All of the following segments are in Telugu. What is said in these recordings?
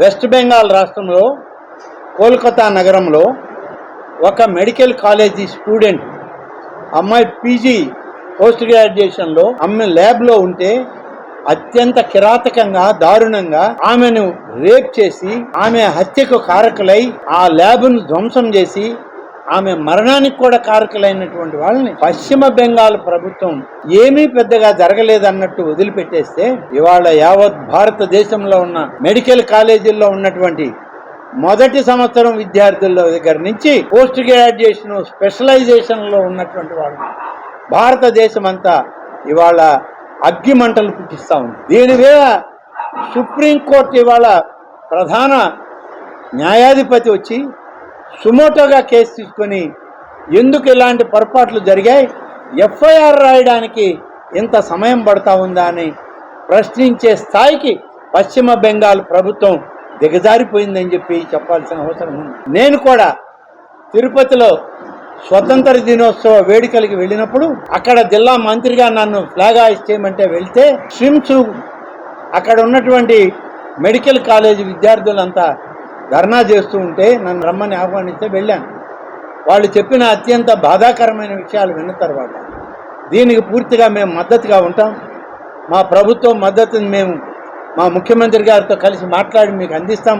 వెస్ట్ బెంగాల్ రాష్ట్రంలో కోల్కతా నగరంలో ఒక మెడికల్ కాలేజీ స్టూడెంట్ అమ్మాయి పీజీ పోస్ట్ గ్రాడ్యుయేషన్లో ఆమె ల్యాబ్లో ఉంటే అత్యంత కిరాతకంగా దారుణంగా ఆమెను రేప్ చేసి ఆమె హత్యకు కారకులై ఆ ల్యాబ్ను ధ్వంసం చేసి ఆమె మరణానికి కూడా కారకులైనటువంటి వాళ్ళని పశ్చిమ బెంగాల్ ప్రభుత్వం ఏమీ పెద్దగా జరగలేదన్నట్టు వదిలిపెట్టేస్తే ఇవాళ యావత్ భారతదేశంలో ఉన్న మెడికల్ కాలేజీల్లో ఉన్నటువంటి మొదటి సంవత్సరం విద్యార్థుల దగ్గర నుంచి పోస్ట్ గ్రాడ్యుయేషన్ స్పెషలైజేషన్లో ఉన్నటువంటి వాళ్ళు. భారతదేశం అంతా ఇవాళ అగ్గిమంటలు పుట్టిస్తా ఉంది. దీని మీద సుప్రీంకోర్టు ఇవాళ ప్రధాన న్యాయాధిపతి వచ్చి సుమోటోగా కేసు తీసుకొని ఎందుకు ఇలాంటి పొరపాట్లు జరిగాయి? ఎఫ్ఐఆర్ రాయడానికి ఇంత సమయం పడతా ఉందా అని ప్రశ్నించే స్థాయికి పశ్చిమ బెంగాల్ ప్రభుత్వం దిగజారిపోయిందని చెప్పి చెప్పాల్సిన అవసరం ఉంది. నేను కూడా తిరుపతిలో స్వతంత్ర దినోత్సవ వేడుకలకి వెళ్ళినప్పుడు అక్కడ జిల్లా మంత్రిగా నన్ను ఫ్లాగ్ ఆయిస్ చేయమంటే వెళ్తే స్విమ్స్ అక్కడ ఉన్నటువంటి మెడికల్ కాలేజీ విద్యార్థులంతా ధర్నా చేస్తూ ఉంటే నన్ను రమ్మని ఆహ్వానిస్తే వెళ్ళాను. వాళ్ళు చెప్పిన అత్యంత బాధాకరమైన విషయాలు విన్న తర్వాత దీనికి పూర్తిగా మేము మద్దతుగా ఉంటాం. మా ప్రభుత్వం మద్దతుని మేము మా ముఖ్యమంత్రి గారితో కలిసి మాట్లాడి మీకు అందిస్తాం.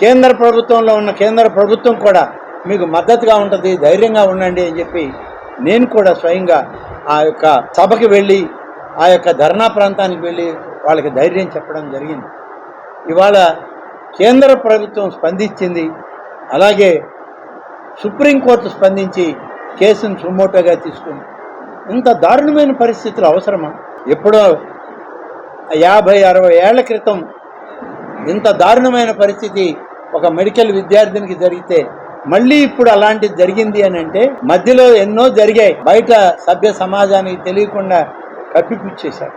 కేంద్ర ప్రభుత్వంలో ఉన్న కేంద్ర ప్రభుత్వం కూడా మీకు మద్దతుగా ఉంటుంది ధైర్యంగా ఉండండి అని చెప్పి నేను కూడా స్వయంగా ఆ యొక్క సభకి వెళ్ళి ఆ యొక్క ధర్నా ప్రాంతానికి వెళ్ళి వాళ్ళకి ధైర్యం చెప్పడం జరిగింది. ఇవాళ కేంద్ర ప్రభుత్వం స్పందించింది. అలాగే సుప్రీంకోర్టు స్పందించి కేసును సుమోటోగా తీసుకుంది. ఇంత దారుణమైన పరిస్థితులు అవసరమా? ఎప్పుడో యాభై అరవై ఏళ్ళ క్రితం ఇంత దారుణమైన పరిస్థితి ఒక మెడికల్ విద్యార్థినికి జరిగితే మళ్ళీ ఇప్పుడు అలాంటిది జరిగింది అని అంటే మధ్యలో ఎన్నో జరిగాయి. బయట సభ్య సమాజానికి తెలియకుండా కప్పిపుచ్చేశారు.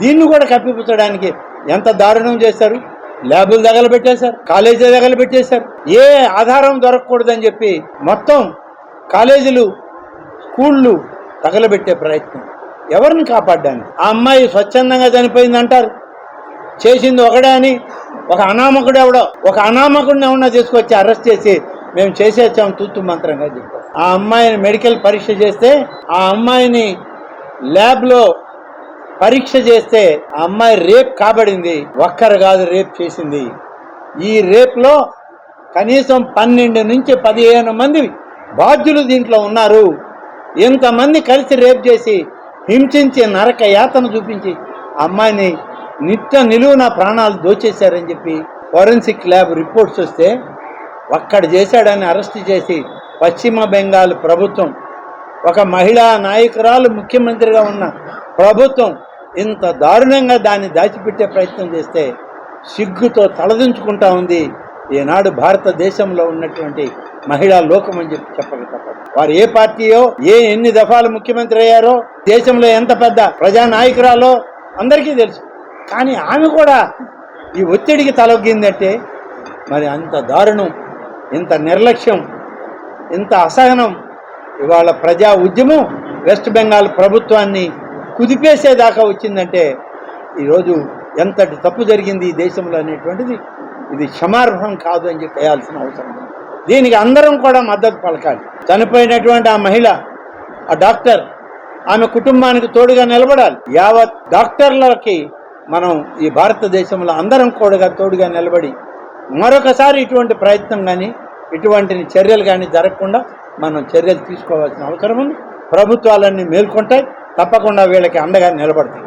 దీన్ని కూడా కప్పిపుచ్చడానికి ఎంత దారుణం చేశారు? ల్యాబులు తగలబెట్టేశారు కాలేజీ తగలబెట్టేశారు ఏ ఆధారం దొరకకూడదని చెప్పి మొత్తం కాలేజీలు స్కూళ్ళు తగలబెట్టే ప్రయత్నం. ఎవరిని కాపాడ్డానికి? ఆ అమ్మాయి స్వచ్ఛందంగా చనిపోయింది అంటారు. చేసింది ఒకడే అని ఒక అనామకుడు ఎవడో ఒక అనామకుడిని ఎవడన్నా తీసుకొచ్చి అరెస్ట్ చేసి మేము చేసేచ్చాం తూతు మంత్రంగా చెప్పారు. ఆ అమ్మాయిని మెడికల్ పరీక్ష చేస్తే ఆ అమ్మాయిని ల్యాబ్లో పరీక్ష చేస్తే ఆ అమ్మాయి రేప్ కాబడింది. ఒక్కరు కాదు రేప్ చేసింది. ఈ రేప్లో కనీసం పన్నెండు నుంచి పదిహేను మంది బాధ్యులు దీంట్లో ఉన్నారు. ఇంతమంది కలిసి రేప్ చేసి హింసించి నరక యాతన చూపించి అమ్మాయిని నిత్య నిలువున ప్రాణాలు దోచేశారని చెప్పి ఫోరెన్సిక్ ల్యాబ్ రిపోర్ట్స్ వస్తే ఒక్కడు చేశాడని అరెస్ట్ చేసి పశ్చిమ బెంగాల్ ప్రభుత్వం ఒక మహిళా నాయకురాలు ముఖ్యమంత్రిగా ఉన్న ప్రభుత్వం ఇంత దారుణంగా దాన్ని దాచిపెట్టే ప్రయత్నం చేస్తే సిగ్గుతో తలదించుకుంటా ఉంది ఈనాడు భారతదేశంలో ఉన్నటువంటి మహిళా లోకం అని చెప్పి చెప్పక తప్పదు వారు ఏ పార్టీయో ఏ ఎన్ని దఫాలు ముఖ్యమంత్రి అయ్యారో దేశంలో ఎంత పెద్ద ప్రజా నాయకురాలో అందరికీ తెలుసు. కానీ ఆమె కూడా ఈ ఒత్తిడికి తలొగ్గిందంటే మరి అంత దారుణం ఇంత నిర్లక్ష్యం ఇంత అసహనం. ఇవాళ ప్రజా ఉద్యమం వెస్ట్ బెంగాల్ ప్రభుత్వాన్ని కుదిపేసేదాకా వచ్చిందంటే ఈరోజు ఎంతటి తప్పు జరిగింది ఈ దేశంలో అనేటువంటిది ఇది క్షమార్హం కాదు అని చెప్పి వేయాల్సిన అవసరం దీనికి అందరం కూడా మద్దతు పలకాలి. చనిపోయినటువంటి ఆ మహిళ ఆ డాక్టర్ ఆమె కుటుంబానికి తోడుగా నిలబడాలి. యావత్ డాక్టర్లకి మనం ఈ భారతదేశంలో అందరం కూడా తోడుగా నిలబడి మరొకసారి ఇటువంటి ప్రయత్నం కానీ ఇటువంటి చర్యలు కానీ జరగకుండా మనం చర్యలు తీసుకోవాల్సిన అవసరం ఉంది. ప్రభుత్వాలన్నీ మేల్కొంటాయి. తప్పకుండా వీళ్ళకి అండగా నిలబడతాయి